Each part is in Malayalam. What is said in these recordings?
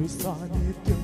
bir saniye.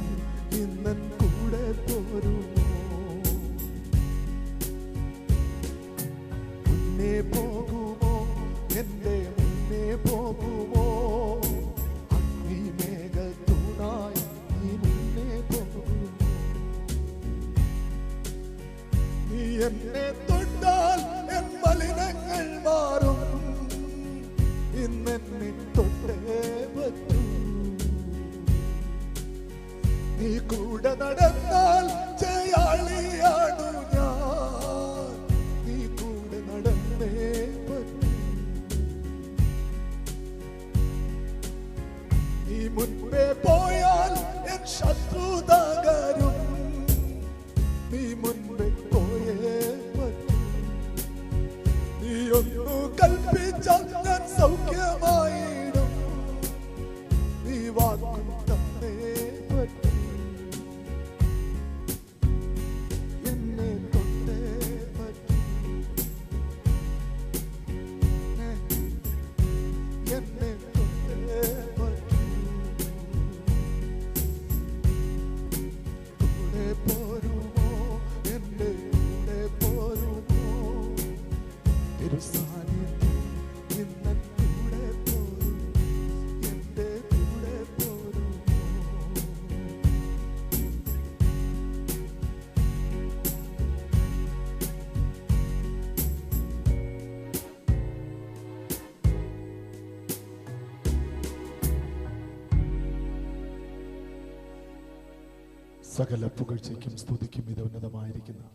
സകല പുകഴ്ചയ്ക്കും സ്തുതിക്കും ഇത് ഉന്നതമായിരിക്കുന്ന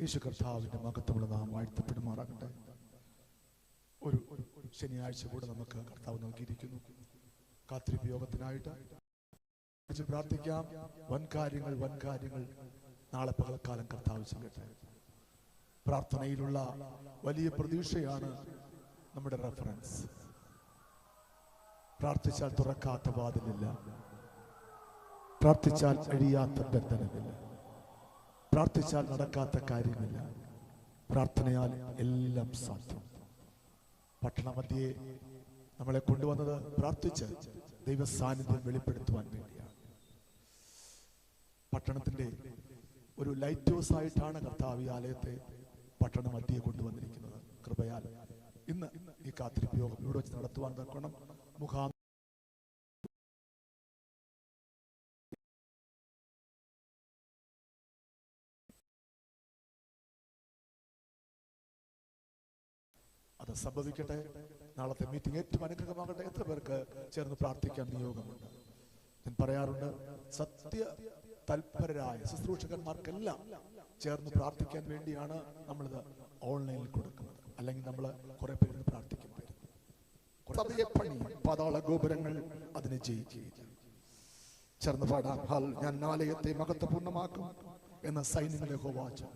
യേശു കർത്താവിന്റെ മഹത്വമുള്ള നാം വാഴ്ത്തപ്പെടുമാറാകട്ടെ. ഒരു ശനിയാഴ്ച കൂടെ നമുക്ക് കർത്താവ് നൽകിയിരിക്കുന്നു. കാത്തിരിപ്പ് യോഗത്തിനായിട്ട് പ്രാർത്ഥിക്കാം. വൻ കാര്യങ്ങൾ വൻ കാര്യങ്ങൾ നാളെ പകൽക്കാലം കർത്താവ് ചെയ്യട്ടെ. പ്രാർത്ഥനയിലുള്ള വലിയ പ്രതീക്ഷയാണ് നമ്മുടെ റെഫറൻസ്. പ്രാർത്ഥിച്ചാൽ തുറക്കാത്ത വാതിലില്ല. പ്രാർത്ഥിച്ചാൽ കഴിയാത്ത ബന്ധനമില്ല. പ്രാർത്ഥിച്ചാൽ നടക്കാത്ത കാര്യമില്ല. പ്രാർത്ഥനയാൽ എല്ലാം സാധ്യം. പട്ടണമധ്യയെ നമ്മളെ കൊണ്ടുവന്നത് പ്രാർത്ഥിച്ച് ദൈവ സാന്നിധ്യം വെളിപ്പെടുത്തുവാൻ വേണ്ടിയാണ്. പട്ടണത്തിന്റെ ഒരു ലൈറ്റ് ഹൗസ് ആയിട്ടാണ് കർത്താവ് ഈ ആലയത്തെ പട്ടണ മധ്യയെ കൊണ്ടുവന്നിരിക്കുന്നത്. കൃപയാൽ ഇന്ന് ഈ കാത്തിരിപ്പ് യോഗം ഇവിടെ വെച്ച് നടത്തുവാൻ തക്കണം മുഖാം സംഭവിക്കട്ടെ. നാളത്തെ മീറ്റിംഗ് ഏറ്റവും അനുഗ്രഹമാകട്ടെ. എത്ര പേർക്ക് ചേർന്ന് പ്രാർത്ഥിക്കാൻ നിയോഗമുണ്ട്? ഞാൻ പറയാറുണ്ട് സത്യ തൽപരരായ ശുശ്രൂഷകന്മാർക്കെല്ലാം ചേർന്ന് പ്രാർത്ഥിക്കാൻ വേണ്ടിയാണ് നമ്മളിത് ഓൺലൈനിൽ കൊടുക്കുന്നത്. അല്ലെങ്കിൽ നമ്മൾ കുറെ പേര് പ്രാർത്ഥിക്കും സഭയെ പണി പാതാള ഗോപുരങ്ങൾ അതിനെ ജയിക്കുകയില്ല ചേർന്ന് പാടാം. ഞാൻ ആലയത്തെ മഹത്വപൂർണമാക്കും എന്ന സൈന്യങ്ങളെ ഹോവാച്ചു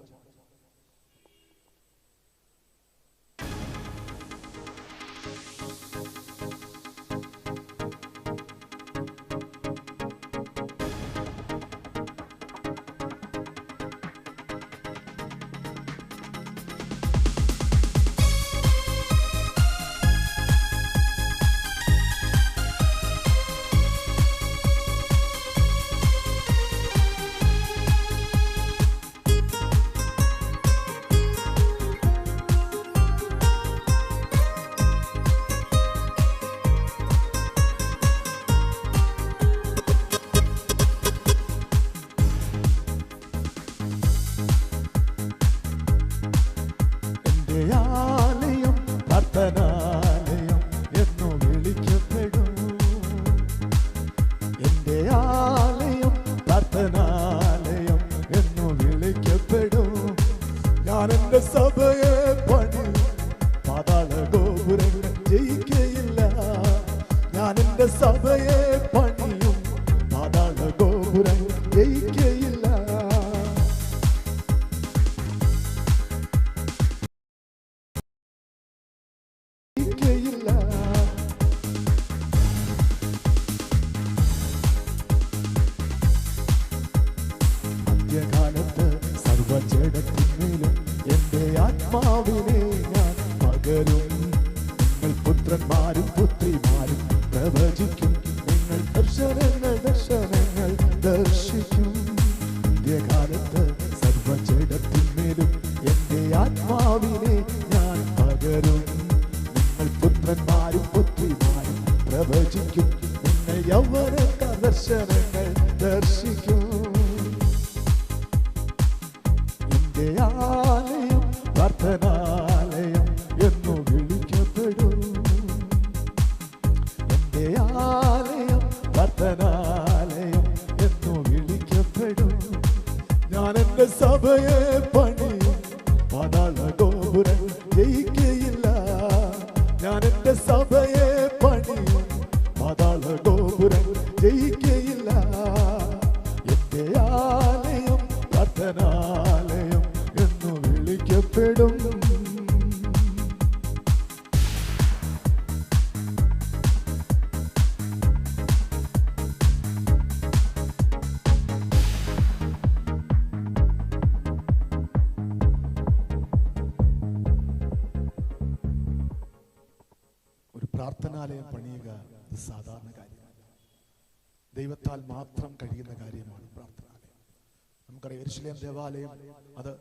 ദേവാലയം അത്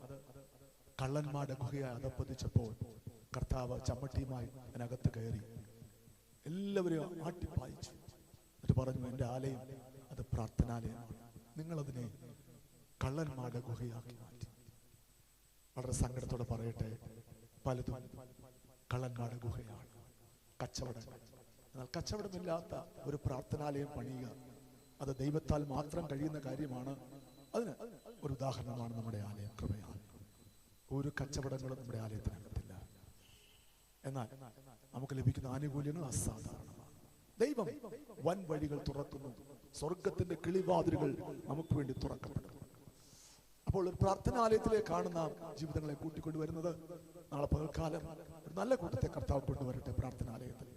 കള്ളന്മാരുടെ ഗുഹയായി അതപ്പതിച്ചപ്പോൾ കർത്താവ് ചമ്മട്ടിയുമായി അതിനകത്ത് കയറി. എല്ലാവരെയും ആട്ടിപ്പായിച്ചു. എന്നിട്ട് പറഞ്ഞു എന്റെ ആലയം അത് പ്രാർത്ഥനാലയമാണ്. നിങ്ങളതിനെ കള്ളന്മാരുടെ ഗുഹയാക്കി മാറ്റി. വളരെ സങ്കടത്തോടെ പറയട്ടെ പലതും കള്ളന്മാരുടെ ഗുഹയാണ്. കച്ചവടം. എന്നാൽ കച്ചവടമില്ലാത്ത ഒരു പ്രാർത്ഥനാലയം പണിയുക അത് ദൈവത്താൽ മാത്രം കഴിയുന്ന കാര്യമാണ്. അതിന് ഒരു ഉദാഹരണമാണ് നമ്മുടെ ആലയം. കൃപയാണ് ഒരു കച്ചവടങ്ങളും നമ്മുടെ ആലയത്തിനകത്തില്ല എന്നാൽ നമുക്ക് ലഭിക്കുന്ന ആനുകൂല്യങ്ങൾ അസാധാരണമാണ്. ദൈവം വൻ വഴികൾ തുറക്കുന്നു സ്വർഗത്തിന്റെ കിളിവാതിലുകൾ നമുക്ക് വേണ്ടി തുറക്കപ്പെടുന്നു. അപ്പോൾ ഒരു പ്രാർത്ഥനാലയത്തിലേക്കാണ് കാണുന്ന ജീവിതങ്ങളെ കൂട്ടിക്കൊണ്ടുവരുന്നത് നാളെ പകൽക്കാലം ഒരു നല്ല കൂട്ടത്തെ കർത്താവ് കൊണ്ടുവരട്ടെ പ്രാർത്ഥനാലയത്തിൽ.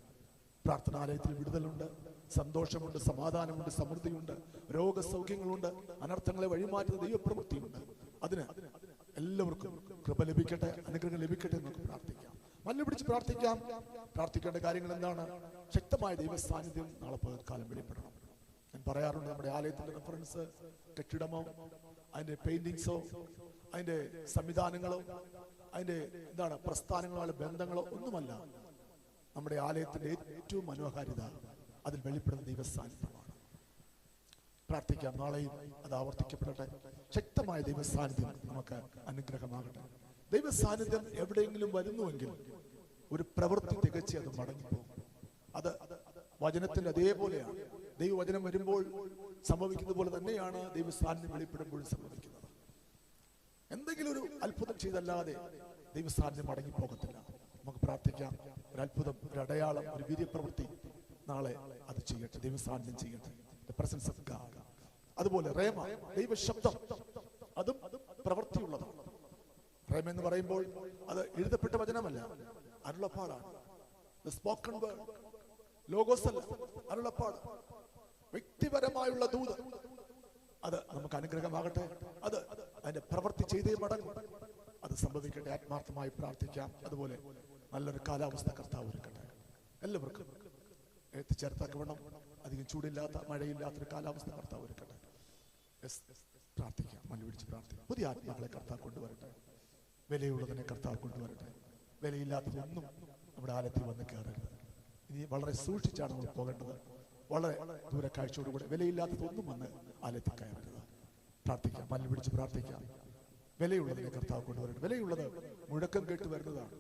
പ്രാർത്ഥനാലയത്തിൽ വിടുതലുണ്ട്. സന്തോഷമുണ്ട് സമാധാനമുണ്ട് സമൃദ്ധിയുണ്ട് രോഗസൗഖ്യങ്ങളുണ്ട് അനർത്ഥങ്ങളെ വഴിമാറ്റുന്ന ദൈവപ്രവൃത്തിയുണ്ട്. അതിന് എല്ലാവർക്കും കൃപ ലഭിക്കട്ടെ അനുഗ്രഹം ലഭിക്കട്ടെ എന്ന് നമുക്ക് പ്രാർത്ഥിക്കാം. മല്ലു പിടിച്ച് പ്രാർത്ഥിക്കാം. പ്രാർത്ഥിക്കേണ്ട കാര്യങ്ങൾ എന്താണ്? ശക്തമായ ദൈവ സാന്നിധ്യം നാളെ പകൽക്കാലം വെളിപ്പെടണം. ഞാൻ പറയാറുണ്ട് നമ്മുടെ ആലയത്തിന്റെ റെഫറൻസ് കെട്ടിടമോ അതിന്റെ പെയിന്റിങ്സോ അതിന്റെ സംവിധാനങ്ങളോ അതിന്റെ എന്താണ് പ്രസ്ഥാനങ്ങളോ ബന്ധങ്ങളോ ഒന്നുമല്ല. നമ്മുടെ ആലയത്തിന്റെ ഏറ്റവും മനോഹാരിത അതിൽ വെളിപ്പെടുന്ന ദൈവസാന്നിധ്യമാണ്. പ്രാർത്ഥിക്കാം. നാളെയും അത് ആവർത്തിക്കപ്പെടട്ടെ. ശക്തമായ ദൈവസാന്നിധ്യം നമുക്ക് അനുഗ്രഹമാകട്ടെ. ദൈവസാന്നിധ്യം എവിടെയെങ്കിലും വരുന്നുവെങ്കിൽ ഒരു പ്രവൃത്തി തികച്ച് അത് മടങ്ങിപ്പോകും. അത് വചനത്തിന്റെ അതേപോലെയാണ്. ദൈവവചനം വരുമ്പോൾ സംഭവിക്കുന്ന പോലെ തന്നെയാണ് ദൈവസാന്നിധ്യം വെളിപ്പെടുമ്പോഴും സംഭവിക്കുന്നത്. എന്തെങ്കിലും ഒരു അത്ഭുതം ചെയ്തല്ലാതെ ദൈവസാന്നിധ്യം മടങ്ങിപ്പോകത്തില്ല. നമുക്ക് പ്രാർത്ഥിക്കാം. ഒരു അത്ഭുതം ഒരു അടയാളം ഒരു വീര്യപ്രവൃത്തി നാളെ അത് ചെയ്യട്ടെ ദൈവസാന്നിധ്യം ചെയ്യട്ടെ പ്രസൻസ് ഓഫ് God. അതുപോലെ റേമ ദൈവശബ്ദം അതും പ്രവൃത്തിയുള്ളതാണ്. റേമ എന്ന് പറയുമ്പോൾ അത് എഴുതപ്പെട്ട വചനമല്ല അരുളപ്പാടാണ്. സ്പോക്കൺ വേർഡ് ലോഗോസ് അല്ല അരുളപ്പാട്. വ്യക്തിപരമായുള്ള ദൂത്. അത് നമുക്ക് അനുഗ്രഹമാകട്ടെ അത് അതിന്റെ പ്രവൃത്തി ചെയ്തേ മടങ്ങും. അത് സംഭവിക്കട്ടെ ആത്മാർത്ഥമായി പ്രാർത്ഥിക്കാം. അതുപോലെ നല്ലൊരു കാലാവസ്ഥ കർത്താവ് ഒരുക്കട്ടെ. എല്ലാവർക്കും എത്തിച്ചേർത്തക്കവണ്ണം അധികം ചൂടില്ലാത്ത മഴയില്ലാത്തൊരു കാലാവസ്ഥ കർത്താവ് ഒരുക്കട്ടെ. പ്രാർത്ഥിക്കാം. മല്ലു പിടിച്ച് പ്രാർത്ഥിക്കാം. പുതിയ ആത്മാക്കളെ കർത്താവ് കൊണ്ടുവരട്ടെ. വിലയുള്ളതിനെ കർത്താവ് കൊണ്ടുവരട്ടെ. വിലയില്ലാത്തതൊന്നും നമ്മുടെ ആലത്തിൽ വന്ന് കയറരുത്. ഇനി വളരെ സൂക്ഷിച്ചാണ് നമ്മൾ പോകേണ്ടത്. വളരെ ദൂര കാഴ്ചയോടുകൂടെ വിലയില്ലാത്തതൊന്നും വന്ന് ആലത്തിൽ കയറരുത്. പ്രാർത്ഥിക്കാം. മല്ലു പിടിച്ച് പ്രാർത്ഥിക്കാം. വിലയുള്ളതിനെ കർത്താവ് കൊണ്ടുവരട്ടെ. വിലയുള്ളത് മുഴക്കം കേട്ട് വരുന്നതാണ്.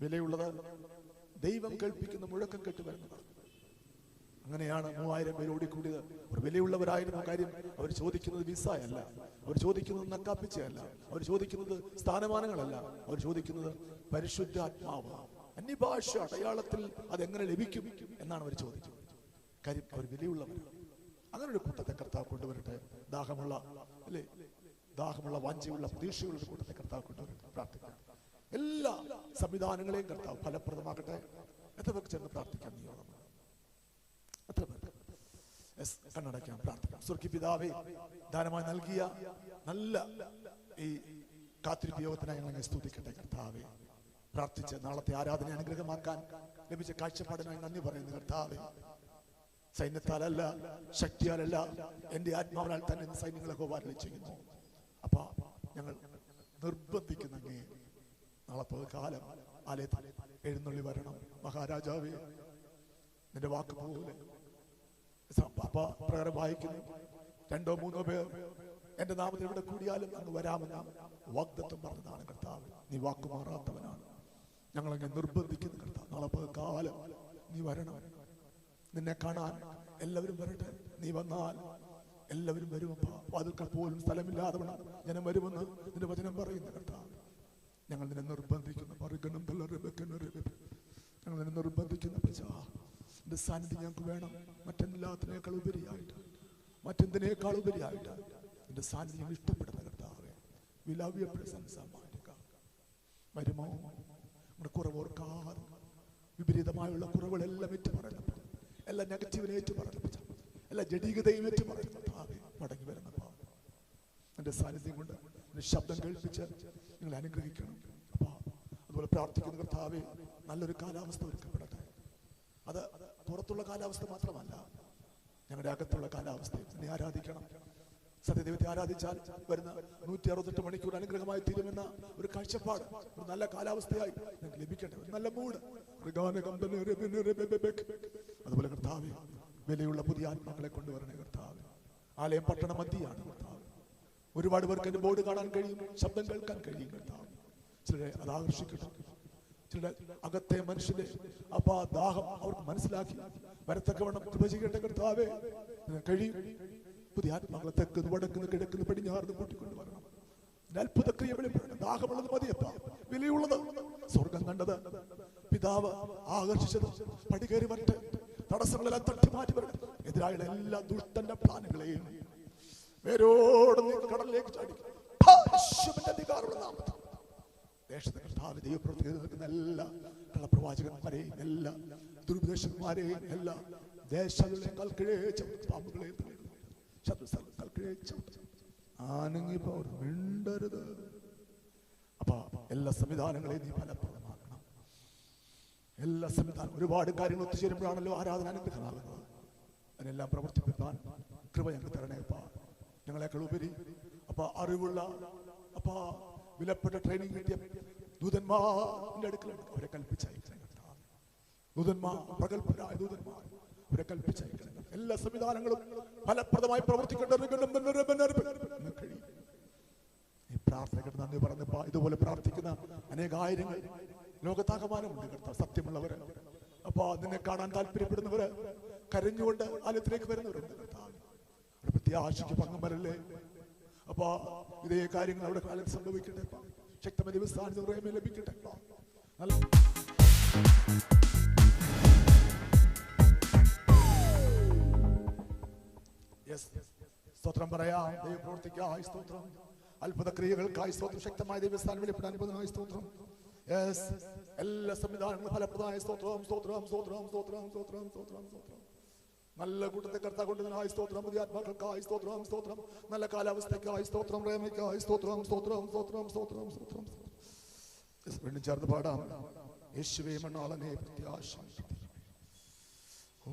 വിലയുള്ളത് ദൈവം കേൾപ്പിക്കുന്ന മുഴക്കം കേട്ട് വരുന്നതാണ് അങ്ങനെയാണ് മൂവായിരം പേര് ഓടിക്കൂടിയത്. ഒരു വിലയുള്ളവരായിരുന്നു കാര്യം അവർ ചോദിക്കുന്നത് വിസയല്ല. അവർ ചോദിക്കുന്നത് നക്കാപ്പിച്ചയല്ല. അവർ ചോദിക്കുന്നത് സ്ഥാനമാനങ്ങളല്ല. അവർ ചോദിക്കുന്നത് പരിശുദ്ധാത്മാവ്. അന്യഭാഷ അടയാളത്തിൽ അതെങ്ങനെ ലഭിക്കും എന്നാണ് അവർ ചോദിച്ചത് കാര്യം അവർ വിലയുള്ളവരാണ്. അങ്ങനെ ഒരു കൂട്ടത്തെ കർത്താവ് കൊണ്ടുവരട്ടെ. ദാഹമുള്ള അല്ലേ? ദാഹമുള്ള വാഞ്ചിയുള്ള പ്രതീക്ഷയുള്ള കൂട്ടത്തെ കർത്താവ് കൊണ്ടുവരട്ടെ. പ്രാർത്ഥിക്കാം. എല്ലാ സംവിധാനങ്ങളെയും കർത്താവ് ഫലപ്രദമാക്കട്ടെ. എത്ര പേർക്ക് ചേർന്ന് പ്രാർത്ഥിക്കാം? നിയോഗം എത്ര പേർക്ക്? കണ്ണടയ്ക്കാം പ്രാർത്ഥിക്കാം. സുർക്കി പിതാവേ ദാനമായി നൽകിയ നല്ല ഈ കാത്തിരിപ്പ് യോഗത്തിനായി ഞങ്ങൾ സ്തുതിക്കട്ടെ കർത്താവേ. പ്രാർത്ഥിച്ച് നാളത്തെ ആരാധന അനുഗ്രഹമാക്കാൻ ലഭിച്ച കാഴ്ചപ്പാടിനായി നന്ദി പറയുന്നു കർത്താവേ. സൈന്യത്താലല്ല ശക്തിയാലല്ല എന്റെ ആത്മാവിനാൽ തന്നെ സൈന്യങ്ങളെ ഹോവാരളി ചെയ്യുന്നു. അപ്പൊ ഞങ്ങൾ നിർബന്ധിക്കുന്ന നാളെ കാലം ആലയത്തിൽ എഴുന്നള്ളി വരണം. മഹാരാജാവേ നിന്റെ വാക്ക് പോലെ. പ്രകാരം വായിക്കുന്നു. രണ്ടോ മൂന്നോ പേർ എന്റെ നാമത്തിൽ ഇവിടെ കൂടിയാലും അങ്ങ് വരാമെന്ന് വാഗ്ദത്വം പറഞ്ഞതാണ് കർത്താവ്. നീ വാക്ക് മാറാത്തവനാണ്. ഞങ്ങളങ്ങ് നിർബന്ധിക്കുന്നു കർത്താവ്. നാളെ കാലം നീ വരണം. നിന്നെ കാണാൻ എല്ലാവരും വരട്ടെ. നീ വന്നാൽ എല്ലാവരും വരുമപ്പാ. വാതിൽക്കൾ പോലും സ്ഥലമില്ലാതെ ജനം വരുമെന്ന് നിന്റെ വചനം പറയുന്ന കർത്താവ്. ഞങ്ങൾ നിന്നെ നിർബന്ധിക്കുന്നു മറുകണം ഞങ്ങൾ നിന്നെ നിർബന്ധിക്കുന്ന സാന്നിധ്യം ഞങ്ങൾക്ക് വേണം. മറ്റെല്ലാത്തിനേക്കാൾ ഉപരിയായിട്ട്. മറ്റെന്തിനേക്കാൾ ഉപരിയായിട്ട്. എന്റെ സാന്നിധ്യം ഇഷ്ടപ്പെടുന്ന വി ലവ് പ്രസൻസ് വരുമോ? നമ്മുടെ കുറവോർക്കാതെ വിപരീതമായുള്ള കുറവുകളെല്ലാം ഏറ്റു പറഞ്ഞപ്പോൾ എല്ലാ നെഗറ്റീവിനെ ഏറ്റു പറഞ്ഞപ്പോൾ എല്ലാ ജഡീകതയും ഏറ്റു പറഞ്ഞപ്പോൾ മടങ്ങി വരുന്നപ്പോ എന്റെ സാന്നിധ്യം കൊണ്ട് ശബ്ദം കേൾപ്പിച്ച് നിങ്ങൾ അനുഗ്രഹിക്കണം. അതുപോലെ പ്രാർത്ഥിക്കുന്ന കർത്താവെ നല്ലൊരു കാലാവസ്ഥ ഒരുക്കപ്പെടട്ടെ. അത് പുറത്തുള്ള കാലാവസ്ഥ മാത്രമല്ല ഞങ്ങളുടെ അകത്തുള്ള കാലാവസ്ഥയും നീ ആരാധിക്കണം. സത്യദൈവത്തെ ആരാധിച്ചാൽ വരുന്ന നൂറ്റി അറുപത്തെട്ട് മണിക്കൂർ അനുഗ്രഹമായി തീരുമെന്ന ഒരു കാഴ്ചപ്പാട് ഒരു നല്ല കാലാവസ്ഥയായി ഞങ്ങൾക്ക് ലഭിക്കട്ടെ. ഒരു നല്ല മൂഡ് അതുപോലെ കർത്താവ് വിലയുള്ള പുതിയ ആത്മാക്കളെ കൊണ്ടുവരണേ കർത്താവ്. ആലയം പട്ടണ കർത്താവ് ഒരുപാട് പേർക്ക് എന്റെ ബോർഡ് കാണാൻ കഴിയും ശബ്ദം കേൾക്കാൻ കഴിയും. കർത്താവ് ചിലരെ അത് ആകർഷിക്കട്ടെ. ചിലരുടെ അകത്തെ മനുഷ്യന്റെ അപ്പൊ ദാഹം അവർക്ക് മനസ്സിലാക്കി. വരത്തക്കവണ്ണം കൃപ ചെയ്യട്ടെ കർത്താവേ. കഴിയും. പുതിയ ആത്മാക്കളെ തെക്ക് വടക്കുന്ന് കിഴക്കുന്ന് പടിഞ്ഞാറുന്ന് കൂട്ടിക്കൊണ്ട് വരണം. അത്ഭുത ക്രിയ വെളിപ്പെടണം ദാഹമുള്ളത് മതിയപ്പ. വിലയുള്ളത് സ്വർഗം കണ്ടത്. പിതാവ് ആകർഷിച്ചത് പടികേറി വരട്ടെ. തടസ്സങ്ങളെല്ലാം തട്ടി മാറ്റി വരട്ടെ. എതിരായുള്ള എല്ലാ ദുഷ്ടന്റെ പ്ലാനുകളെയും കടലിലേക്ക് ചാടി. അധികാരമുള്ള നാമത്തിൽ. ദേശത്തെ മിണ്ടരുത്. അപ്പൊ എല്ലാ സംവിധാനങ്ങളെയും നീ ഫലപ്രദമാക്കണം. എല്ലാ സംവിധാനം ഒരുപാട് കാര്യങ്ങൾ ഒത്തുചേരുമ്പോഴാണല്ലോ ആരാധന അനുഗ്രഹമാകുന്നത്. അതിനെല്ലാം പ്രവർത്തിപ്പിക്കാൻ കൃപ ഞങ്ങൾ തരണേപ്പാ ഞങ്ങളെക്കാൾ ഉപരി അപ്പൊ അറിവുള്ള അപ്പൊ വിലപ്പെട്ട ട്രെയിനിങ് കിട്ടിയ ദൂതന്മാരുടെ അടുക്കലുണ്ട് അവരെ കൽപ്പിച്ചയക്കണം. ദൂതന്മാർ പ്രഗത്ഭരായ ദൂതന്മാർ അവരെ കൽപ്പിച്ചയക്കണം എല്ലാ സംവിധാനങ്ങളും ഫലപ്രദമായി പ്രവർത്തിക്കേണ്ട കഴിയും ഈ പ്രാർത്ഥനകൾ നന്ദി പറഞ്ഞപ്പോ ഇതുപോലെ പ്രാർത്ഥിക്കുന്ന അനേകായിരങ്ങൾ ലോകത്താകമാനമുണ്ട് കർത്താവ് സത്യമുള്ളവര്. അപ്പൊ നിന്നെ കാണാൻ താല്പര്യപ്പെടുന്നവര് കരഞ്ഞുകൊണ്ട് ആലയത്തിലേക്ക് വരുന്നവരുണ്ട് കർത്താവ്. പ്രത്യാശയ്ക്ക് പങ്കം വരല്ലേ? അപ്പൊ ഇതേ കാര്യങ്ങൾ അവിടെ കാലം സംഭവിക്കട്ടെ. ശക്തമായ ദിവസ്ഥാനം പ്രേമം ലഭിക്കട്ടെ. നല്ല. സ്തോത്രം പറയാം. ദൈവപ്രവർത്തിക്കായി സ്തോത്രം. അത്ഭുത ക്രിയകൾക്കായി സ്തോത്രം. ശക്തമായ ദൈവസ്ഥാനം വെളിപ്പെടാൻ അത്ഭുതമായി സ്തോത്രം. എല്ലാ സംവിധാനങ്ങളും ഫലപ്രദമായ സ്തോത്രം സ്തോത്രം സ്തോത്രം സ്തോത്രം സ്തോത്രം സ്തോത്രം സ്തോത്രം. നല്ല കൂട്ടത്തെ കർത്താ കൊണ്ടതിനായി സ്തോത്രം. പുതിയ ആത്മാക്കൾക്കായി സ്തോത്രം സ്തോത്രം. നല്ല കാലാവസ്ഥയ്ക്കായി സ്തോത്രം പ്രേമയ്ക്കായി സ്തോത്രം സ്തോത്രം സ്തോത്രം സ്തോത്രം സ്തോത്രം വീണ്ടും ചേർന്ന് പാടാം. യേശുവേ മണ്ണാളനെ പ്രത്യാശ ഓ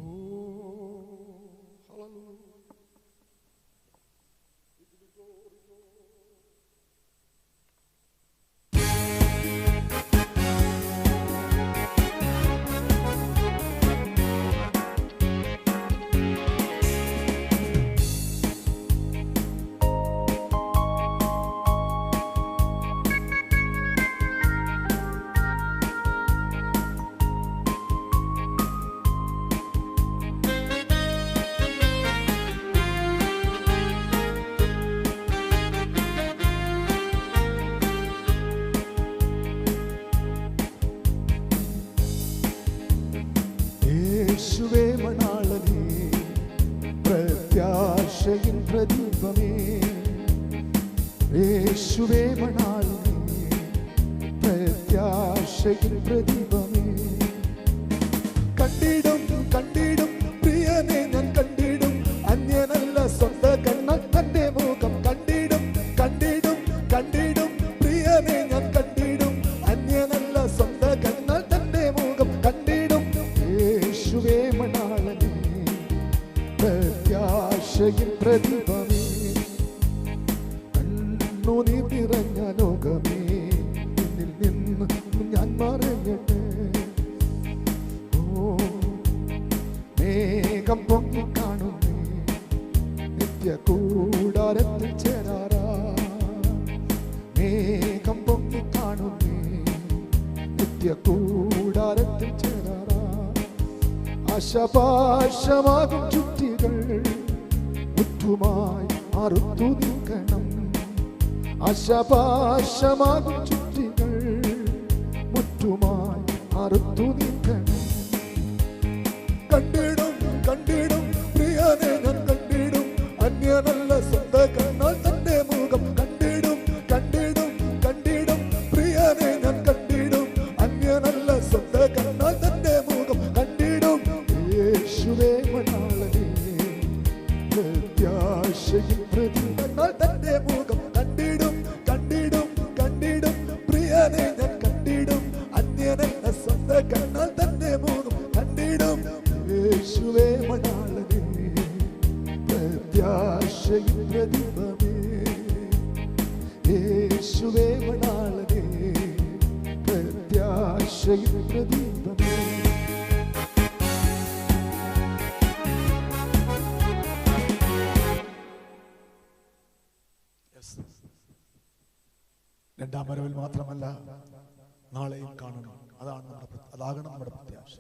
യേശുവേ മണാലി പ്രദീപമേ കണ്ടിടും കണ്ടിടും പ്രിയനെ ഞാൻ കണ്ടിടും. അന്യനല്ല സ്വന്ത കണ്ണ തന്റെ മുഖം കണ്ടിടും. കണ്ടിടും കണ്ടിടും പ്രിയനെ ഞാൻ കണ്ടിടും. അന്യനല്ല സ്വന്ത കണ്ണ തന്റെ മുഖം കണ്ടിടും. യേശുവേ മണാളനെ പ്രത്യാശയിൽ പ്രതിഭമേ ആശപാശമാകും ചുറ്റികൾ മുറ്റുമായി അറുത്തു നിൽക്കണം. ആശപാശമാകും ചുറ്റികൾ മുറ്റുമായി അറുത്തു നിൽക്കണം. കണ്ടിടും യേശുവേ പ്രത്യാശയും പ്രതിഭമേ രണ്ടാം വരവിൽ മാത്രമല്ല നാളെയും കാണണം അതാണ് നമ്മുടെ അതാകണം നമ്മുടെ പ്രത്യാശ.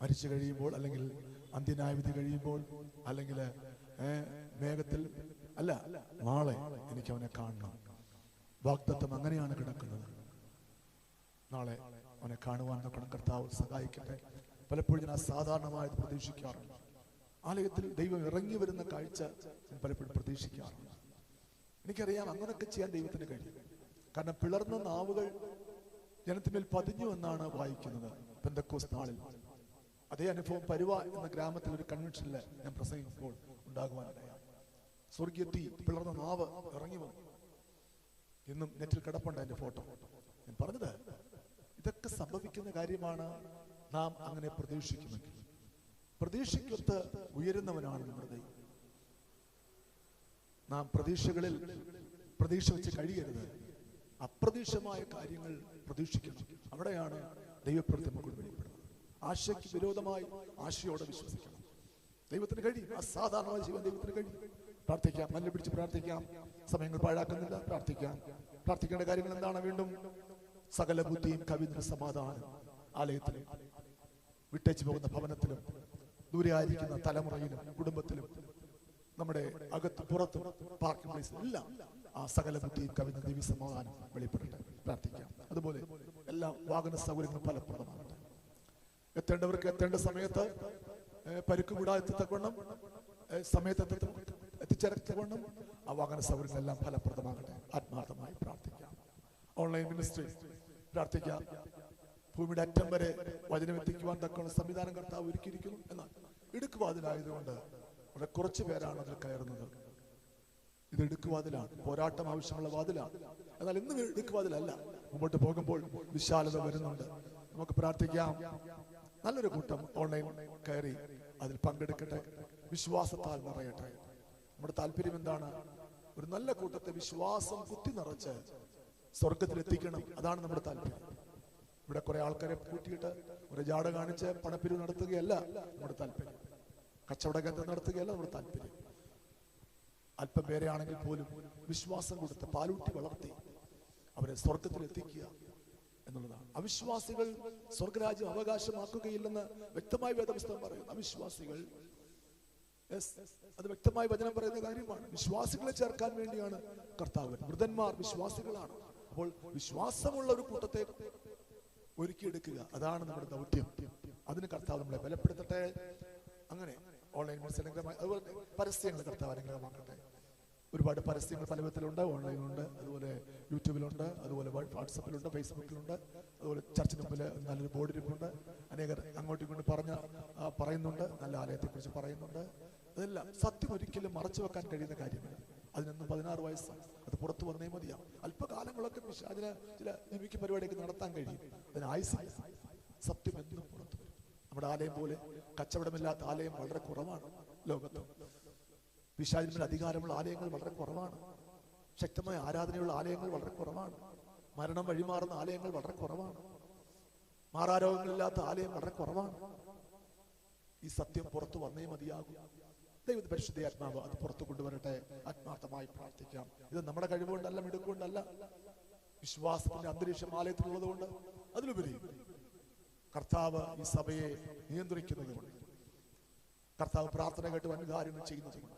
മരിച്ചു കഴിയുമ്പോൾ അല്ലെങ്കിൽ അന്ത്യനായവിധി കഴിയുമ്പോൾ അല്ലെങ്കിൽ മേഘത്തിൽ അല്ല നാളെ എനിക്ക് അവനെ കാണണം. വാഗ്ദത്തം അങ്ങനെയാണ് കിടക്കുന്നത്. നാളെ അവനെ കാണുവാൻ നോക്കണം കർത്താവ് സഹായിക്കട്ടെ. പലപ്പോഴും ഞാൻ അസാധാരണമായത് പ്രതീക്ഷിക്കാറുണ്ട്. ആലയത്തിൽ ദൈവം ഇറങ്ങി വരുന്ന കാഴ്ച ഞാൻ പലപ്പോഴും പ്രതീക്ഷിക്കാറുണ്ട്. എനിക്കറിയാം അങ്ങനെയൊക്കെ ചെയ്യാൻ ദൈവത്തിന് കഴിയും. കാരണം പിളർന്ന നാവുകൾ ജനത്തിന്മേൽ പതിഞ്ഞു എന്നാണ് വായിക്കുന്നത് പെന്തക്കോസ് നാളിൽ. അതേ അനുഭവം പരുവ എന്ന ഗ്രാമത്തിൽ ഒരു കൺവെൻഷനിൽ ഞാൻ പ്രസംഗിക്കുമ്പോൾ ഉണ്ടാകുവാനിടയാണ് സ്വർഗീയ തീ പിളർന്ന നാവ് ഇറങ്ങി വന്നു. ഇന്നും നെറ്റിൽ കിടപ്പുണ്ട് അതിന്റെ ഫോട്ടോ. ഞാൻ പറഞ്ഞത് ഇതൊക്കെ സംഭവിക്കുന്ന കാര്യമാണ് നാം അങ്ങനെ പ്രതീക്ഷിക്കുമെങ്കിൽ. പ്രതീക്ഷയ്ക്കൊത്ത് ഉയരുന്നവനാണ് നമ്മുടെ ദൈവം. നാം പ്രതീക്ഷകളിൽ പ്രതീക്ഷ വെച്ച് കഴിയരുത്. അപ്രതീക്ഷമായ കാര്യങ്ങൾ പ്രതീക്ഷിക്കണം. അവിടെയാണ് ദൈവപ്രതി വെളിപ്പെടുന്നത് ആശയ്ക്ക് വിരോധമായി ആശയോടെ വിശ്വസിക്കണം. ദൈവത്തിന് കഴിയും. അസാധാരണമായ ജീവൻ ദൈവത്തിന് കഴിയും. പ്രാർത്ഥിക്കാം നല്ല പിടിച്ച് പ്രാർത്ഥിക്കാം. സമയങ്ങൾ പാഴാക്കുന്നില്ല. പ്രാർത്ഥിക്കാം. പ്രാർത്ഥിക്കേണ്ട കാര്യങ്ങൾ എന്താണ്? വീണ്ടും സകല ബുദ്ധിയും കവിന്ദ്ര സമാധാനം ആലയത്തിലും വിട്ടേച്ചു പോകുന്ന ഭവനത്തിലും ദൂരെ ആയിരിക്കുന്ന തലമുറയിലും കുടുംബത്തിലും നമ്മുടെ അകത്ത് പുറത്ത് പാർക്കിംഗ് പ്ലേസ് എല്ലാം ആ സകല ബുദ്ധിയും കവിത ദേവി സമാധാനം വെളിപ്പെടട്ടെ. പ്രാർത്ഥിക്കാം. അതുപോലെ എല്ലാ വാഹന സൗകര്യങ്ങളും ഫലപ്രദമാകട്ടെ. എത്തേണ്ടവർക്ക് എത്തേണ്ട സമയത്ത് പരുക്കുകൂടാ എത്തത്തക്കവണ്ണം സമയത്ത് എത്തത്ത- എത്തിച്ചേരത്തക്കവണ്ണം ആ വാഹന സൗകര്യങ്ങളെല്ലാം ഫലപ്രദമാകട്ടെ. ആത്മാർത്ഥമായി പ്രാർത്ഥിക്കാം. ഓൺലൈൻ മിനിസ്ട്രി പ്രാർത്ഥിക്കാം. ഭൂമിയുടെ അറ്റം വരെ വചനം എത്തിക്കുവാൻ തക്കവണ്ണം സംവിധാനം കർത്താവ് ഒരുക്കിയിരിക്കുന്നു എന്നാൽ ഇടുക്കുവാതിലായതുകൊണ്ട് വളരെ കുറച്ച് പേരാണ് അതിൽ കയറുന്നത്. ഇത് ഇടുക്കുവാതിലാണ് പോരാട്ടം ആവശ്യമുള്ള വാതിലാണ്. എന്നാൽ ഇന്ന് ഇടുക്കുവാതിലല്ല. മുമ്പോട്ട് പോകുമ്പോൾ വിശാലത വരുന്നുണ്ട്. നമുക്ക് പ്രാർത്ഥിക്കാം. നല്ലൊരു കൂട്ടം ഓൺലൈൻ കയറി അതിൽ പങ്കെടുക്കട്ടെ. വിശ്വാസത്താൽ നിറയട്ടെ. നമ്മുടെ താല്പര്യം എന്താണ്? ഒരു നല്ല കൂട്ടത്തെ വിശ്വാസം കുത്തി നിറച്ച് സ്വർഗത്തിൽ എത്തിക്കണം അതാണ് നമ്മുടെ താല്പര്യം. ഇവിടെ കുറെ ആൾക്കാരെ കൂട്ടിയിട്ട് ഒരു ജാട കാണിച്ച് പണപ്പിരിവ് നടത്തുകയല്ല നമ്മുടെ താല്പര്യം. കച്ചവട കേന്ദ്രം നടത്തുകയല്ല നമ്മുടെ താല്പര്യം. അല്പം പേരെ ആണെങ്കിൽ പോലും വിശ്വാസം കൊടുത്ത് പാലൂട്ടി വളർത്തി അവരെ സ്വർഗത്തിൽ എത്തിക്കുക എന്നുള്ളതാണ്. അവിശ്വാസികൾ സ്വർഗരാജ്യം അവകാശമാക്കുകയില്ലെന്ന് വ്യക്തമായി വേദപുസ്തകം പറയുന്നു. അവിശ്വാസികൾ അത് വ്യക്തമായി വചനം പറയുന്ന കാര്യമാണ്. വിശ്വാസികളെ ചേർക്കാൻ വേണ്ടിയാണ് കർത്താവ്. മൃതന്മാർ വിശ്വാസികളാണ്. അപ്പോൾ വിശ്വാസമുള്ള ഒരു കൂട്ടത്തെ ഒരുക്കിയെടുക്കുക. അതാണ് നമ്മുടെ ദൗത്യം. അതിന് കർത്താവ് നമ്മളെ ബലപ്പെടുത്തട്ടെ. അങ്ങനെ ഓൺലൈൻ മത്സരങ്ങളുമായി അതുപോലെ പരസ്യങ്ങൾ കർത്താവ് അനുഗ്രഹമാക്കട്ടെ. ഒരുപാട് പരസ്യങ്ങൾ പല വിധത്തിലുണ്ട്. ഓൺലൈനിലുണ്ട് അതുപോലെ യൂട്യൂബിലുണ്ട്. അതുപോലെ വാട്സപ്പിലുണ്ട്. ഫേസ്ബുക്കിലുണ്ട്. അതുപോലെ ചർച്ചിന് മുമ്പിൽ നല്ലൊരു ബോർഡിരിപ്പുണ്ട്. അനേകർ അങ്ങോട്ടും ഇങ്ങോട്ടും പറഞ്ഞ പറയുന്നുണ്ട്. നല്ല ആലയത്തെക്കുറിച്ച് പറയുന്നുണ്ട്. അതെല്ലാം സത്യം ഒരിക്കലും മറച്ചു വെക്കാൻ കഴിയുന്ന കാര്യമല്ല അതിനൊന്നും പതിനാറ് വയസ്സാണ് അത് പുറത്തു വന്നേ മതിയാവും അല്പകാലങ്ങളൊക്കെ അതിന് ചില നിമിക്ക് പരിപാടിയൊക്കെ നടത്താൻ കഴിയും. അതിന് ആയുസ് സത്യം എന്നും പുറത്തു വരും. നമ്മുടെ ആലയം പോലെ കച്ചവടമില്ലാത്ത ആലയം വളരെ കുറവാണ് ലോകത്ത്. പിശാചിന്മേൽ അധികാരമുള്ള ആലയങ്ങൾ വളരെ കുറവാണ്. ശക്തമായ ആരാധനയുള്ള ആലയങ്ങൾ വളരെ കുറവാണ്. മരണം വഴിമാറുന്ന ആലയങ്ങൾ വളരെ കുറവാണ്. മാറാരോഗങ്ങളില്ലാത്ത ആലയം വളരെ കുറവാണ്. ഈ സത്യം പുറത്തു വന്നേ മതിയാകും. ദൈവത്തെ പരിശുദ്ധ ആത്മാവ് അത് പുറത്തു കൊണ്ടുവരട്ടെ. ആത്മാർത്ഥമായി പ്രാർത്ഥിക്കാം. ഇത് നമ്മുടെ കഴിവുകൊണ്ടല്ല മിടുക്കൊണ്ടല്ല വിശ്വാസത്തിന്റെ അന്തരീക്ഷം ആലയത്തിലുള്ളത് കൊണ്ട് അതിലുപരി കർത്താവ് ഈ സഭയെ നിയന്ത്രിക്കുന്നത് കൊണ്ട് കർത്താവ് പ്രാർത്ഥന കേട്ട് വൻ കാര്യങ്ങൾ ചെയ്യുന്നത് കൊണ്ട്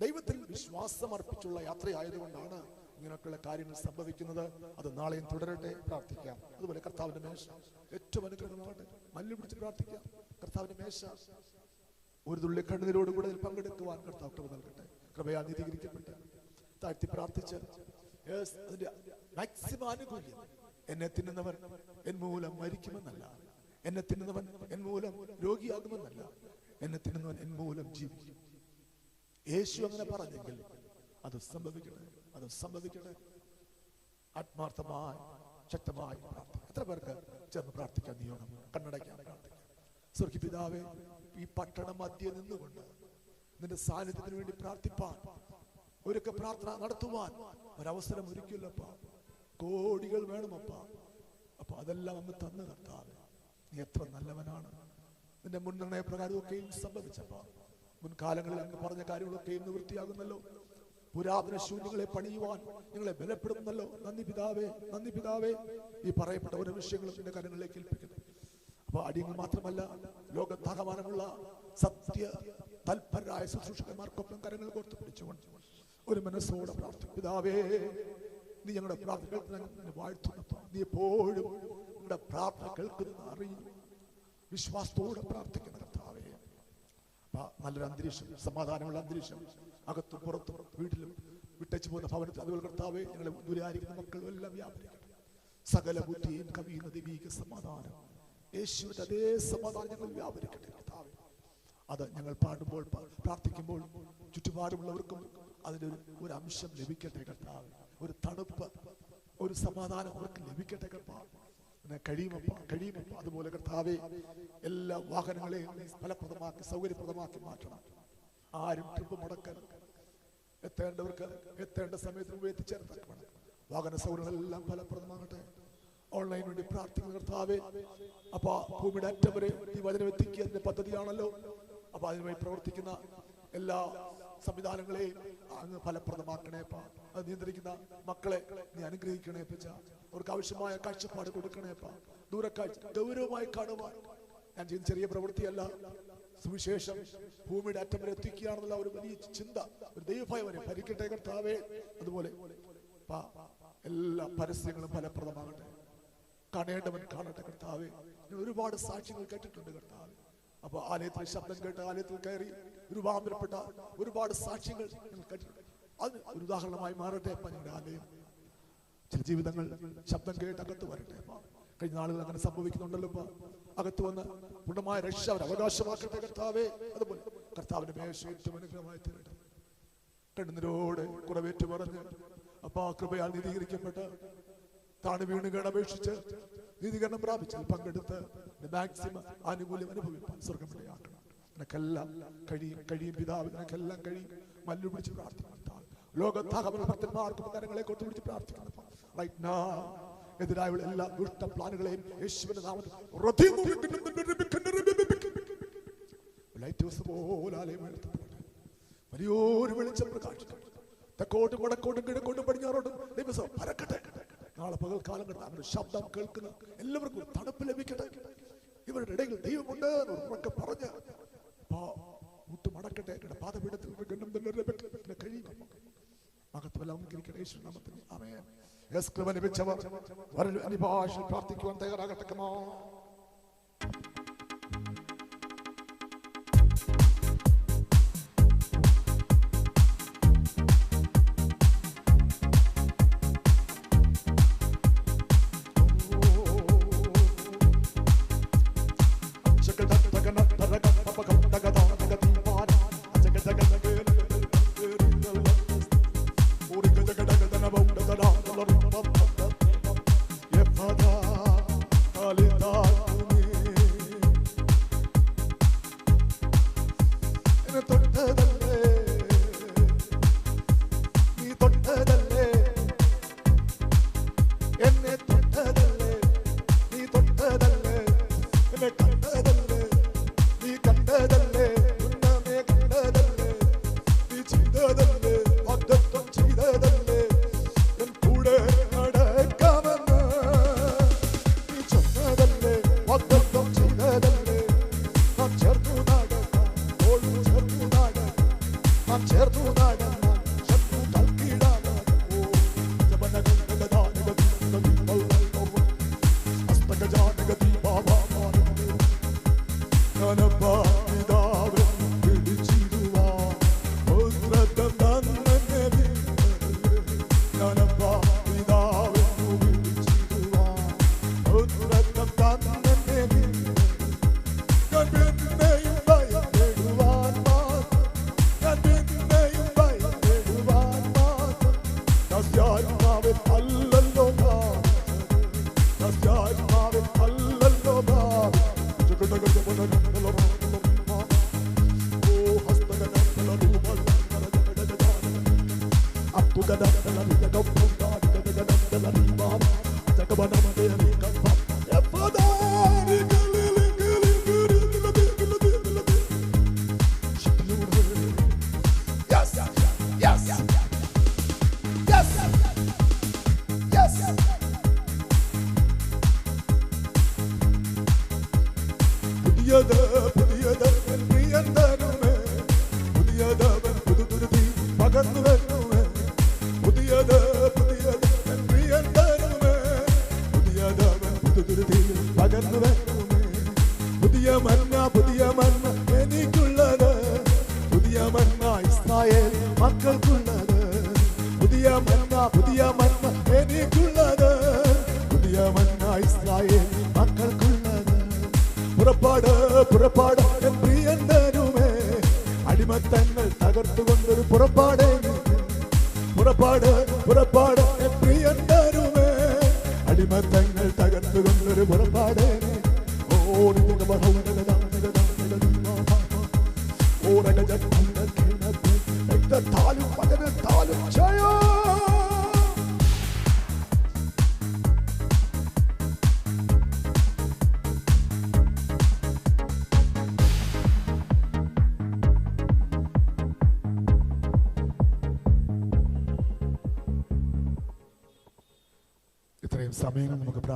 ദൈവത്തിൽ വിശ്വാസം അർപ്പിച്ചുള്ള യാത്രയായതുകൊണ്ടാണ് ഇങ്ങനെയൊക്കെയുള്ള കാര്യങ്ങൾ സംഭവിക്കുന്നത്. അത് നാളെയും തുടരട്ടെ. പ്രാർത്ഥിക്കാം. അതുപോലെ കർത്താവിന്റെ മേശ ഏറ്റവും അനുഗ്രഹമാകട്ടെ. മല്ലു പിടിച്ച് പ്രാർത്ഥിക്കാം. കർത്താവിന്റെ മേശ ഒരു തുള്ളി കണ്ണുനീരോട് കൂടെ പങ്കെടുക്കുവാൻ കർത്താവ് നൽകട്ടെ. കൃപയാ നീതീകരിക്കപ്പെട്ട് താഴ്ത്തി പ്രാർത്ഥിച്ച് അതിന്റെ ആനുകൂല്യം. എന്നെ തിന്നുന്നവൻ എൻ മൂലം മരിക്കുമെന്നല്ല. എന്നെ തിന്നുന്നവൻ എൻ മൂലം രോഗിയാകുമെന്നല്ല. എന്നെ തിന്നുന്നവൻ എൻ മൂലം ജീവിക്കും. യേശു അങ്ങനെ പറഞ്ഞെങ്കിൽ അത് സംഭവിക്കട്ടെ. അത് സംഭവിക്കട്ടെ. ആത്മാർത്ഥമായി ശക്തമായി പ്രാർത്ഥിക്കാം. എത്ര പേർക്ക് ചേർന്ന് പ്രാർത്ഥിക്കാൻ നിയോഗം? കണ്ണടയ്ക്കാൻ പ്രാർത്ഥിക്കാം. സ്വർഗീയ പിതാവേ ഈ പട്ടണം മധ്യ നിന്നുകൊണ്ട് നിന്റെ സാന്നിധ്യത്തിന് വേണ്ടി പ്രാർത്ഥിപ്പാൻ ഒരൊക്കെ പ്രാർത്ഥന നടത്തുവാൻ ഒരവസരം ഒരുക്കില്ലപ്പ കോടികൾ വേണമപ്പ അപ്പൊ. അതെല്ലാം അങ്ങ് തന്നു കർത്താവേ. നീ എത്ര നല്ലവനാണ്. നിന്റെ മുൻഗണനയ പ്രകാരമൊക്കെയും സംഭവിച്ചപ്പ. മുൻകാലങ്ങളിൽ അങ്ങ് പറഞ്ഞ കാര്യങ്ങളൊക്കെയും നിവൃത്തിയാകുന്നല്ലോ പുരാതന ശൂന്യങ്ങളെ പണിയുവാൻ നിങ്ങളെ ബലപ്പെടുന്നല്ലോ. നന്ദി പിതാവേ നന്ദി പിതാവേ. ഈ പറയപ്പെട്ട ഓരോ വിഷയങ്ങളും നിന്റെ കരങ്ങളിലേക്ക് ഏൽപ്പിക്കുന്നു. അപ്പൊ അടിയങ്ങൾ മാത്രമല്ല ലോകത്താകമാനമുള്ള സത്യ തൽപരരായ ശുശ്രൂഷകന്മാർക്കൊപ്പം കരങ്ങൾ കോർത്ത് പിടിച്ചുകൊണ്ട് ഒരു മനസ്സോടെ പ്രാർത്ഥിക്കും. പിതാവേ നീ ഞങ്ങളുടെ പ്രാർത്ഥന വാഴ്ത്തുന്നപ്പ നീ എപ്പോഴും ഞങ്ങളുടെ പ്രാർത്ഥന കേൾക്കുന്ന അറിയും. വിശ്വാസത്തോടെ പ്രാർത്ഥിക്കുന്ന കർത്താവേ. നല്ലൊരു അന്തരീക്ഷം സമാധാനമുള്ള അന്തരീക്ഷം. അകത്തും പുറത്തും വീട്ടിലും വിട്ടച്ചു പോകുന്ന ഭവനത്തിൽ അതുപോലെ കർത്താവെ ഞങ്ങളെ ദുരായിരിക്കുന്ന മക്കളും എല്ലാം വ്യാപരിക്കട്ടെ. സകല ബുദ്ധിയും കവിയുന്ന ദൈവീക സമാധാനം. യേശുവിന്റെ അതേ സമാധാനം ഞങ്ങൾ വ്യാപരിക്കട്ടെ കർത്താവെ. അത് ഞങ്ങൾ പാടുമ്പോൾ പ്രാർത്ഥിക്കുമ്പോൾ ചുറ്റുപാടുമുള്ളവർക്കും അതിനൊരു ഒരു അംശം ലഭിക്കട്ടെ കർത്താവ്. ഒരു തണുപ്പ് ഒരു സമാധാനം അവർക്ക് ലഭിക്കട്ടെ കർത്താവ് കഴിയുമപ്പ കഴിയുമപ്പ. അതുപോലെ കർത്താവെ എല്ലാ വാഹനങ്ങളെയും ഫലപ്രദമാക്കി സൗകര്യപ്രദമാക്കി മാറ്റണം. ആരും ട്രിപ്പ് മുടക്കരുത്. എത്തേണ്ടവർക്ക് എത്തേണ്ട സമയത്ത് മുമ്പ് എത്തിച്ചേർത്തക്കണം വാഹന സൗകര്യങ്ങളെല്ലാം ഫലപ്രദമാകട്ടെ. ഓൺലൈൻ വേണ്ടി പ്രാർത്ഥിക്കുന്ന കർത്താവെ അപ്പൊ ഭൂമിയുടെ അറ്റം വരെ ഈ വചനം എത്തിക്കുക അതിന്റെ പദ്ധതിയാണല്ലോ. അപ്പൊ അതിനുമായി പ്രവർത്തിക്കുന്ന എല്ലാ സംവിധാനങ്ങളെയും അങ്ങ് ഫലപ്രദമാക്കണേ അത് നിയന്ത്രിക്കുന്ന മക്കളെ നീ അനുഗ്രഹിക്കണേ പച്ച അവർക്ക് ആവശ്യമായ കാഴ്ചപ്പാട് കൊടുക്കണേ അപ്പ. ദൂരക്കാഴ്ച ഗൗരവമായി കാണുവാൻ. ഞാൻ ചെയ്യുന്ന ചെറിയ പ്രവൃത്തിയല്ല. സുവിശേഷം ഭൂമിയുടെ അറ്റം വരെ എത്തിക്കുകയാണെന്നുള്ള ഒരു വലിയ ചിന്ത ഒരു ദൈവഭയം വരെ ഭരിക്കട്ടെ കർത്താവേ. അതുപോലെ എല്ലാ പരസ്യങ്ങളും ഫലപ്രദമാകട്ടെ. കാണേണ്ടവൻ കാണട്ടെ കർത്താവേ. ഞാൻ ഒരുപാട് സാക്ഷ്യങ്ങൾ കേട്ടിട്ടുണ്ട് കർത്താവ്. അപ്പൊ ആലയത്തിൽ ശബ്ദം കേട്ട് ആലയത്തിൽ കയറി രൂപാന്തരപ്പെട്ട ഒരുപാട് സാക്ഷ്യങ്ങൾ ഞങ്ങൾ കേട്ടിട്ടുണ്ട്. അത് ഒരു ഉദാഹരണമായി മാറട്ടെ അപ്പ ഞങ്ങളുടെ ആലയം. ചില ജീവിതങ്ങൾ ശബ്ദം കേട്ട് അകത്ത് വരട്ടെ അപ്പ. കഴിഞ്ഞ നാളുകൾ അങ്ങനെ സംഭവിക്കുന്നുണ്ടല്ലോ ഇപ്പൊ അകത്ത് വന്ന് പൂർണമായ രക്ഷ അവർ അവകാശമാക്കട്ടെ കർത്താവേ. അതുപോലെ കർത്താവിന്റെ മേശ ഏറ്റവും അനുഗ്രഹമായി തീരട്ടെ. കണ്ണുനീരോടെ കുറവേറ്റു പറഞ്ഞ് ആ കൃപയാൽ നീതീകരിക്കപ്പെട്ട് താണ് വീണ് അപേക്ഷിച്ച് നീതീകരണം പ്രാപിച്ചു പങ്കെടുത്ത് മാക്സിമം ആനുകൂല്യം അനുഭവിപ്പാൻ സ്വർഗം ഇടയാക്കണം നിനക്കെല്ലാം കഴിയും കഴിയും പിതാവ് നിനക്കെല്ലാം കഴിയും. മല്ലു പിടിച്ച് പ്രാർത്ഥിക്കണം ലോകത്താകമന ഭക്തന്മാർക്കും കരങ്ങളെ കൊണ്ട് പിടിച്ച് പ്രാർത്ഥിക്കണം റൈറ്റ് നാ എതിരായുള്ള എല്ലാ ദുഷ്ട പ്ലാനുകളെയും യേശുവിന്റെ നാമത്തിൽ ലൈറ്റ് ഹൗസ് പോലെ ആലയം വലിയൊരു വെളിച്ചം പ്രകാശിക്കട്ടെ തെക്കോട്ടും വടക്കോട്ടും കിഴക്കോട്ടും പടിഞ്ഞാറോട്ടും ദിവസം പരക്കട്ടെ. നാളെ പകൽക്കാലം കിടന്ന് അവരുടെ ശബ്ദം കേൾക്കുന്ന. എല്ലാവർക്കും തണുപ്പ് ലഭിക്കട്ടെ. ഇവരുടെ ഇടയിൽ ദൈവമുണ്ട് എന്ന് പറഞ്ഞ് മുട്ട് മടക്കട്ടെ. ഇവിടെ പാതപീഠത്തിൽ പ്രാർത്ഥിക്കുവാൻ തയ്യാറാകട്ടെ dudağına come on come baby. പുറപ്പാട് പുറപ്പാട് തരുമേ അടിമത്തങ്ങൾ തകർത്തുകൊണ്ടൊരു പുറപ്പാട്. എനിക്ക്. ഓ നിന്റെ ബഹു നിഗദാ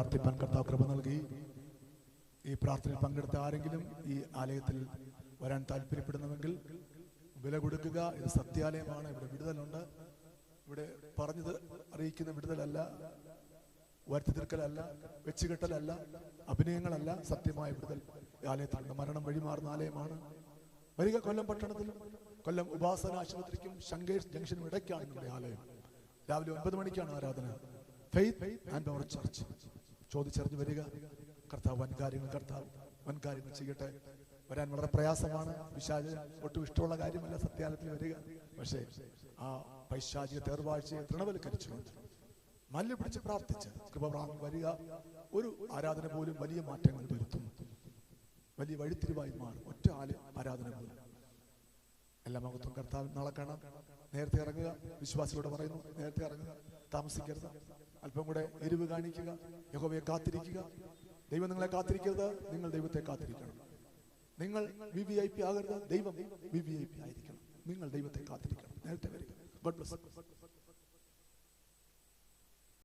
പ്രാർത്ഥിപ്പാൻ കർത്താവ് കൃപ നൽകി. ഈ പ്രാർത്ഥനയിൽ പങ്കെടുത്ത ആരെങ്കിലും ഈ ആലയത്തിൽ വരാൻ താല്പര്യപ്പെടുന്നുവെങ്കിൽ വില കൊടുക്കുക. ഇത് സത്യാലയമാണ്. ഇവിടെ വിടുതലുണ്ട്. ഇവിടെ പറഞ്ഞത് അറിയിക്കുന്ന വിടുതലല്ല വരുത്തി തീർക്കലല്ല വെച്ചുകെട്ടലല്ല അഭിനയങ്ങളല്ല. സത്യമായ വിടുതൽ ആലയത്തിലുണ്ട്. മരണം വഴിമാറുന്ന ആലയമാണ്. വരിക കൊല്ലം പട്ടണത്തിലും കൊല്ലം ഉപാസന ആശുപത്രിക്കും ശങ്കേഷ് ജംഗ്ഷനും ഇടയ്ക്കാണ് നമ്മുടെ ആലയം. രാവിലെ ഒൻപത് മണിക്കാണ് ആരാധന. ഫെയ്ത്ത് ആൻഡ് ചർച്ച് ചോദിച്ചറിഞ്ഞ് വരിക. കർത്താവ് വൻ കാര്യങ്ങൾ കർത്താവ് വൻ കാര്യങ്ങൾ ചെയ്യട്ടെ. വരാൻ വളരെ പ്രയാസമാണ്. വിശാജ് ഒട്ടും ഇഷ്ടമുള്ള കാര്യമല്ല സത്യാലയത്തിൽ വരിക. പക്ഷേ ആ പൈശാചിക തേർവാഴ്ചയെ തൃണവൽക്കരിച്ചുകൊണ്ട് മല്ല് പിടിച്ച് പ്രാർത്ഥിച്ച് കൃപപ്രാങ്ങൾ വരിക. ഒരു ആരാധന പോലും വലിയ മാറ്റങ്ങൾ വരുത്തും വലിയ വഴിത്തിരിവായി മാറും. ഒറ്റ ആൽ ആരാധന പോലും. എല്ലാ കർത്താവ് നാളെ നേരത്തെ ഇറങ്ങുക. വിശ്വാസികളോട് പറയുന്നു നേരത്തെ ഇറങ്ങുക. താമസിക്കരുത്. അല്പം കൂടെ എരിവ് കാണിക്കുക യഹോവയെ കാത്തിരിക്കുക. ദൈവം നിങ്ങളെ കാത്തിരിക്കരുത് നിങ്ങൾ ദൈവത്തെ കാത്തിരിക്കണം. നിങ്ങൾ വി വി ഐ പി ആകരുത് ദൈവം വി വി ഐ പി ആയിരിക്കണം. നിങ്ങൾ ദൈവത്തെ കാത്തിരിക്കണം. നേരത്തെ വരിക. God bless